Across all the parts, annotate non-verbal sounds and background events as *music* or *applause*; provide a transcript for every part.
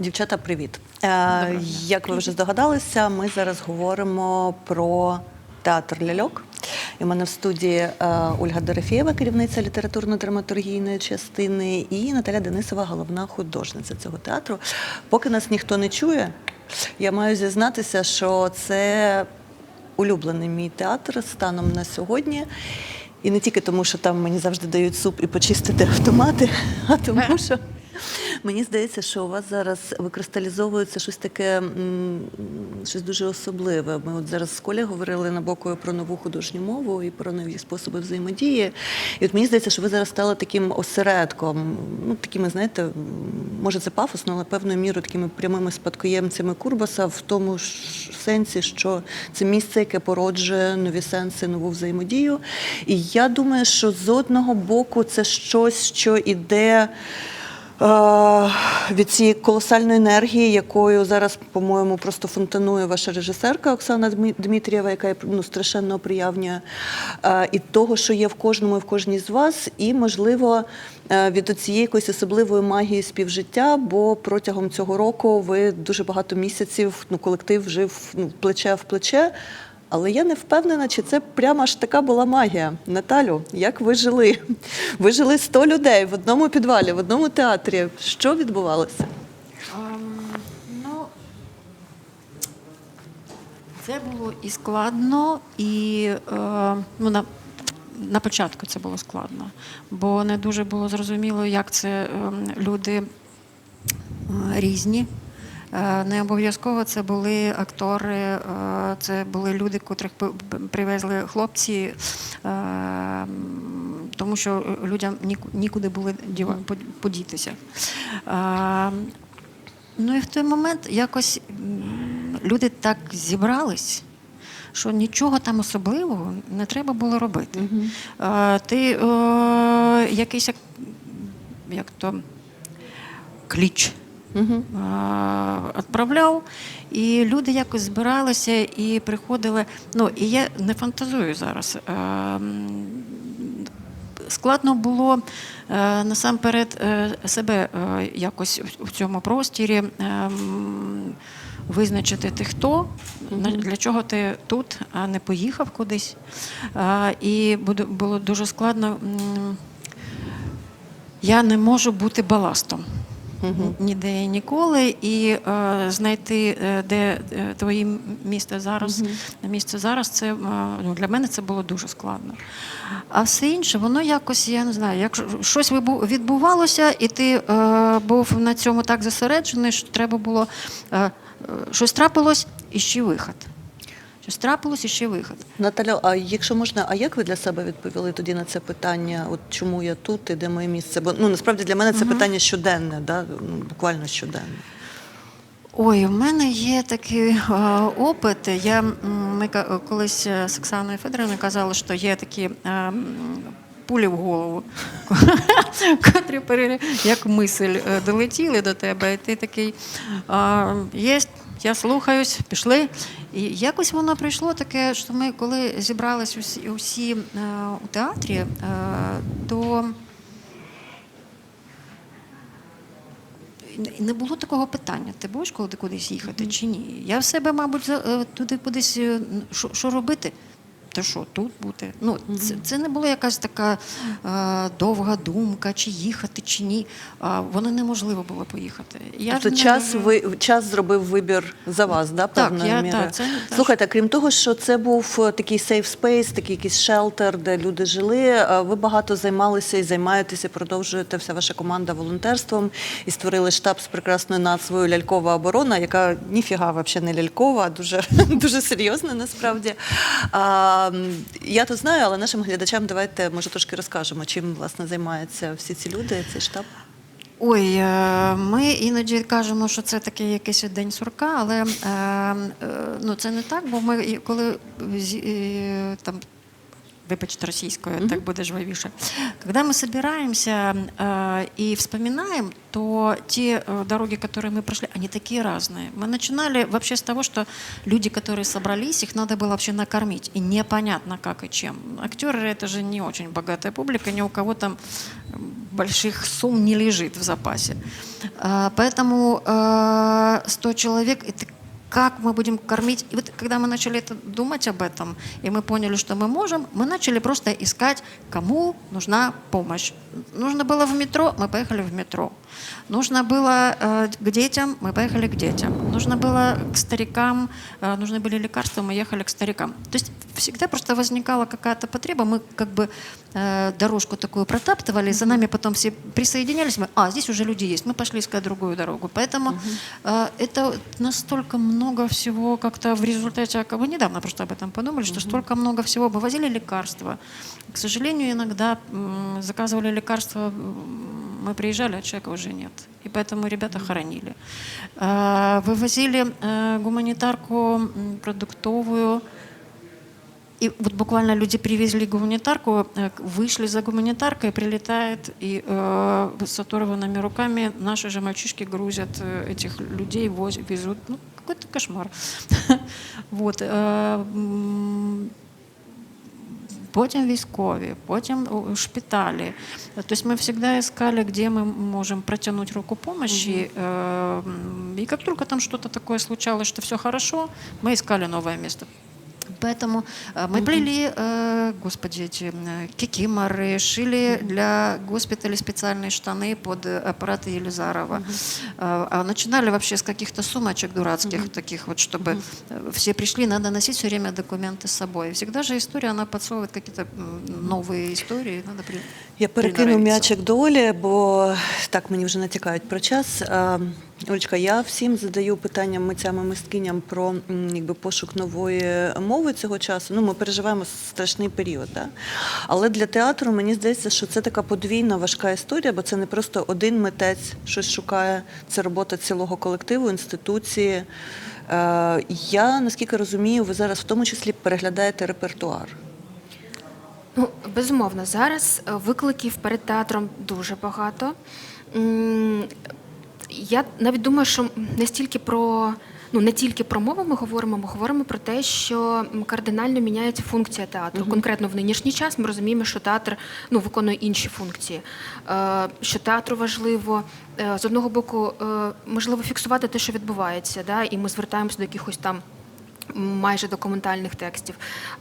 Дівчата, привіт. Е, як ви вже здогадалися, ми зараз говоримо про театр ляльок. І в мене в студії е, Ольга Дорофєєва, керівниця літературно-драматургійної частини, і Наталя Денисова, головна художниця цього театру. Поки нас ніхто не чує, я маю зізнатися, що це улюблений мій театр станом на сьогодні. І не тільки тому, що там мені завжди дають суп і почистити автомати, а тому, що мені здається, що у вас зараз викристалізовується щось таке, щось дуже особливе. Ми от зараз з Коля говорили набокою про нову художню мову і про нові способи взаємодії. І от мені здається, що ви зараз стали таким осередком, ну такими, знаєте, може це пафосно, але певною мірою такими прямими спадкоємцями Курбаса в тому ж сенсі, що це місце, яке породжує нові сенси, нову взаємодію. І я думаю, що з одного боку це щось, що іде. Е, Від цієї колосальної енергії, якою зараз, по-моєму, просто фонтанує ваша режисерка Оксана Дмитрієва, яка ну, страшенно приявнює, е, і того, що є в кожному і в кожній з вас, і, можливо, е, від цієї якоїсь особливої магії співжиття, бо протягом цього року ви дуже багато місяців, ну, колектив жив ну, плече в плече. Але я не впевнена, чи це прямо аж така була магія. Наталю, як ви жили? *laughs* Ви жили 100 людей в одному підвалі, в одному театрі. Що відбувалося? Ем, ну, це було і складно, і е, ну, на, на початку це було складно, бо не дуже було зрозуміло, як це ем, люди різні. Е, Не обов'язково це були актори, е, це були люди, котрих привезли хлопці, е, тому що людям нікуди було подітися. Ну і в той момент якось люди так зібрались, що нічого там особливого не треба було робити. Е, Ти е, якийсь як, як то кліч Угу. відправляв, і люди якось збиралися і приходили. Ну, і я не фантазую зараз. Е, Складно було е, насамперед е, себе якось в- цьому простірі визначити ти хто, для чого ти тут, а не поїхав кудись. І було дуже складно. Я не можу бути баластом. Ніде і ніколи, і е, знайти, е, де е, твоє місце зараз, місце зараз, це е, ну, для мене це було дуже складно. А все інше, воно якось, я не знаю, як щось відбувалося, і ти е, був на цьому так зосереджений, що треба було е, е, щось трапилось і ще вихід. Щось трапилось і ще вихід. Наталя, а якщо можна, а як ви для себе відповіли тоді на це питання? От чому я тут і де моє місце? Бо ну насправді для мене це питання щоденне, да? ну, буквально щоденне. Ой, у мене є такий е, опит. Я ми колись е, з Оксаною Федоровною казали, що є такі. е, Пулі в голову, *laughs* котрі як мисль е, долетіли до тебе, і ти такий а, є, я слухаюсь, пішли. І якось воно прийшло таке, що ми, коли зібрались усі, усі е, у театрі, е, то не було такого питання, ти будеш коли кудись їхати чи ні. Я в себе, мабуть, е, туди кудись е, що робити? Та що, тут бути? Ну, це, це не була якась така е, довга думка, чи їхати, чи ні. А, воно неможливо було поїхати. Я тобто не час ви час зробив вибір за вас, да, Так, певною я- мірою? так, це- Слухайте, крім того, що це був е, такий safe space, такий якийсь шелтер, де люди жили. е, Ви багато займалися і займаєтеся, продовжуєте вся ваша команда волонтерством і створили штаб з прекрасною назвою Лялькова оборона, яка ніфіга взагалі не лялькова, а дуже, *laughs* дуже серйозна насправді. А, я то знаю, але нашим глядачам давайте може трошки розкажемо, чим власне займаються всі ці люди, цей штаб. Ой, е, ми іноді кажемо, що це такий якийсь день сурка, але е, е, ну, це не так, бо ми коли там вибачте, російською, так буде жвавіше. Когда мы собираемся э, и вспоминаем, то те э, дороги, которые мы прошли, они такие разные. Мы начинали вообще с того, что люди, которые собрались, их надо было вообще накормить. И непонятно как и чем. Актеры это же не очень богатая публика, ни у кого там больших сумм не лежит в запасе. А, Поэтому э, 100 человек, это как мы будем кормить. И вот когда мы начали это думать об этом, и мы поняли, что мы можем, мы начали просто искать, кому нужна помощь. Нужно было в метро, мы поехали в метро. Нужно было э, к детям, мы поехали к детям. Нужно было к старикам, э, нужны были лекарства, мы ехали к старикам. То есть всегда просто возникала какая-то потреба, мы как бы э, дорожку такую протаптывали, за нами потом все присоединялись, мы, а, здесь уже люди есть, мы пошли искать другую дорогу. Поэтому э, это настолько много всего как-то в результате, мы недавно просто об этом подумали, что столько много всего. Мы возили лекарства. К сожалению, иногда заказывали лекарства, мы приезжали, а человека уже нет. И поэтому ребята хоронили. Э, Вывозили э, гуманитарку м, продуктовую, и вот буквально люди привезли гуманитарку, э, к- вышли за гуманитаркой, прилетает, и э, с оторванными руками наши же мальчишки грузят э, этих людей, воз- везут. Ну, какой-то кошмар. *laughs* Вот. э, м, Потім військові, потім у- шпиталі. Тобто ми завжди искали, где мы можем протянуть руку помощи. Э, м, И как только там что-то такое случалось, что все хорошо, мы искали новое место. Поэтому э, мы плели, э, господи, эти э, кикиморы, шили для госпиталей специальные штаны под э, аппараты Елизарова. Э, А начинали вообще с каких-то сумочек дурацких, таких вот, чтобы э, все пришли, надо носить все время документы с собой. Всегда же история, она подсовывает какие-то м, новые истории, надо при... Я перекину приноровиться. м'ячик до Олі, бо так мені вже натякають про час. Олечка, я всім задаю питання митцям і мисткиням про якби, пошук нової мови цього часу. Ну, ми переживаємо страшний період. Да? Але для театру мені здається, що це така подвійна важка історія, бо це не просто один митець щось шукає, це робота цілого колективу, інституції. Е, Я наскільки розумію, ви зараз в тому числі переглядаєте репертуар. Ну, безумовно, зараз е, викликів перед театром дуже багато. Я навіть думаю, що не стільки про. Ну, не тільки про мову ми говоримо, ми говоримо про те, що кардинально міняється функція театру. Конкретно в нинішній час ми розуміємо, що театр ну, виконує інші функції. Е, Що театру важливо е, з одного боку, е, можливо, фіксувати те, що відбувається, да? і ми звертаємося до якихось там майже документальних текстів.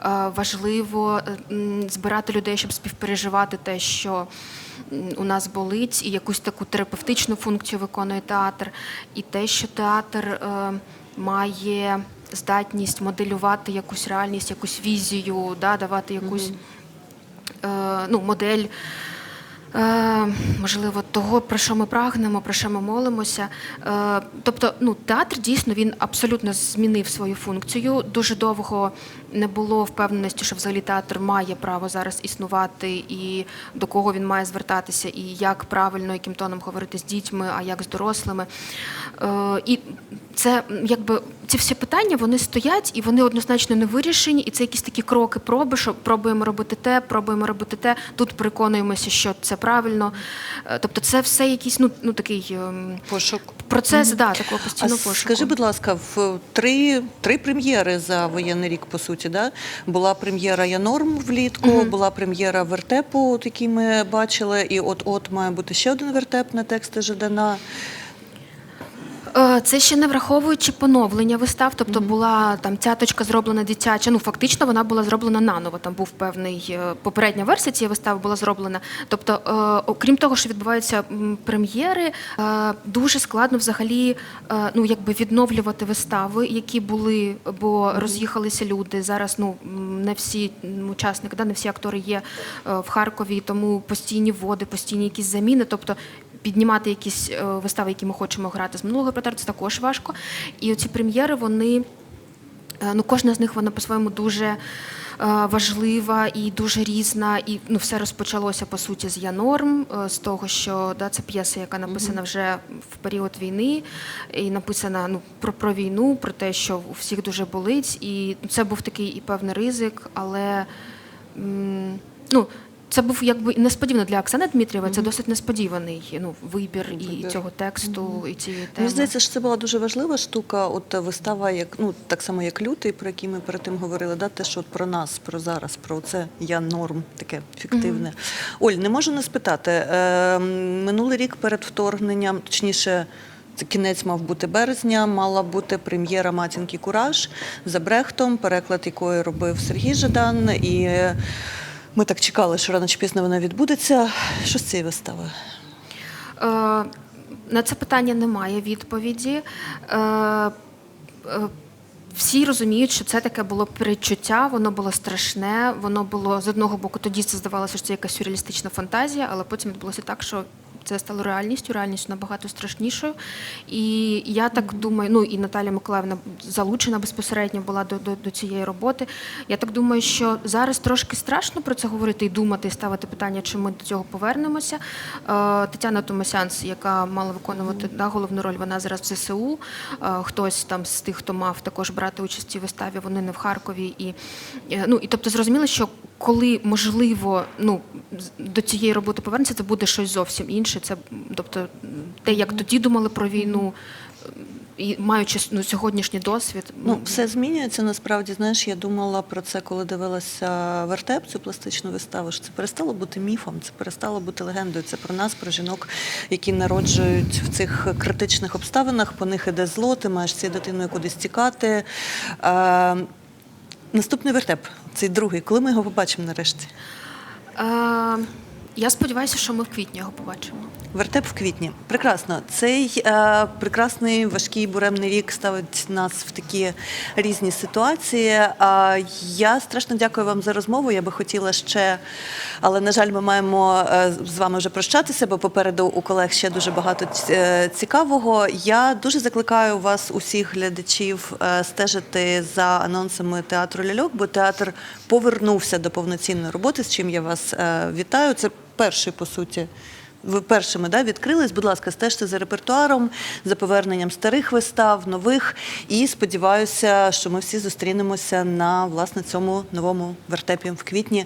Е, Важливо е, збирати людей, щоб співпереживати те, що у нас болить, і якусь таку терапевтичну функцію виконує театр, і те, що театр е, має здатність моделювати якусь реальність, якусь візію, да, давати якусь ну, модель. Е, можливо, того, про що ми прагнемо, про що ми молимося. Е, тобто, ну, театр дійсно він абсолютно змінив свою функцію. Дуже довго не було впевненості, що взагалі театр має право зараз існувати, і до кого він має звертатися, і як правильно, яким тоном говорити з дітьми, а як з дорослими. Е, і це якби ці всі питання вони стоять і вони однозначно не вирішені. І це якісь такі кроки, проби, що пробуємо робити те, пробуємо робити те. Тут переконуємося, що це правильно. Е, Тобто, це все якийсь ну, ну такий ем, Пошук. процес, да, такого А постійного пошуку. скажи, будь ласка, в три, три прем'єри за воєнний рік, по суті, да? була прем'єра Янорм влітку, була прем'єра вертепу, от який ми бачили, і от-от має бути ще один вертеп на тексти Жадана. Е, Це ще не враховуючи поновлення вистав, тобто була там цяточка зроблена дитяча. Ну фактично вона була зроблена наново. Там був певний е, попередня версія цієї вистави була зроблена. Тобто, е, окрім того, що відбуваються прем'єри, дуже складно взагалі ну якби відновлювати вистави, які були, бо роз'їхалися люди. Зараз ну не всі учасники, да, не всі актори є в Харкові, тому постійні вводи, постійні якісь заміни. Тобто піднімати якісь е, вистави, які ми хочемо грати з минулого репертуару, це також важко. І оці прем'єри, вони е, ну кожна з них вона по-своєму дуже е, важлива і дуже різна. І ну, все розпочалося по суті з Янорм, з того, що да, це п'єса, яка написана вже в період війни, і написана ну, про, про війну, про те, що у всіх дуже болить. І це був такий і певний ризик, але м, ну, це був якби несподівано для Оксани Дмитрієва. Це досить несподіваний ну, вибір, і цього тексту, і цієї теми. Мені здається, що це була дуже важлива штука. От вистава, як ну так само, як лютий, про який ми перед тим говорили, да, те, що от про нас, про зараз, про це я норм, таке фіктивне. Оль, не можу не спитати. Е, минулий рік перед вторгненням, точніше. Це кінець мав бути березня, мала бути прем'єра Матінки Кураж за Брехтом, переклад якої робив Сергій Жадан. І ми так чекали, що рано чи пізно вона відбудеться. Що з цією виставою? Е, на це питання немає відповіді. Е, е, всі розуміють, що це таке було передчуття, воно було страшне. Воно було з одного боку, тоді це здавалося, що це якась сюрреалістична фантазія, але потім відбулося так, що це стало реальністю, реальністю набагато страшнішою. І я так думаю, ну і Наталія Миколаївна залучена безпосередньо була до, до, до цієї роботи. Я так думаю, що зараз трошки страшно про це говорити і думати, і ставити питання, чи ми до цього повернемося. Е, Тетяна Томасянц, яка мала виконувати да, головну роль, вона зараз в ЗСУ. Е, Хтось там з тих, хто мав також брати участь у виставі, вони не в Харкові. І, е, ну, і тобто зрозуміло, що коли можливо ну, до цієї роботи повернеться, це буде щось зовсім інше. Це тобто те, як тоді думали про війну, і маючи ну, сьогоднішній досвід. Ну, все змінюється. Насправді, знаєш, я думала про це, коли дивилася вертеп, цю пластичну виставу. що Це перестало бути міфом, це перестало бути легендою. Це про нас, про жінок, які народжують в цих критичних обставинах. По них іде зло, ти маєш цією дитиною кудись тікати. Е, наступний вертеп, цей другий. Коли ми його побачимо нарешті? Е, я сподіваюся, що ми в квітні його побачимо. Вертеп в квітні. Прекрасно. Цей е, прекрасний важкий буремний рік ставить нас в такі різні ситуації. А я страшно дякую вам за розмову. Я би хотіла ще, але на жаль, ми маємо е, з вами вже прощатися, бо попереду у колег ще дуже багато е, цікавого. Я дуже закликаю вас, усіх глядачів, е, стежити за анонсами театру ляльок, бо театр повернувся до повноцінної роботи, з чим я вас е, вітаю. Це перший по суті. Ви першими да, відкрились. Будь ласка, стежте за репертуаром, за поверненням старих вистав, нових. І сподіваюся, що ми всі зустрінемося на власне цьому новому вертепі в квітні.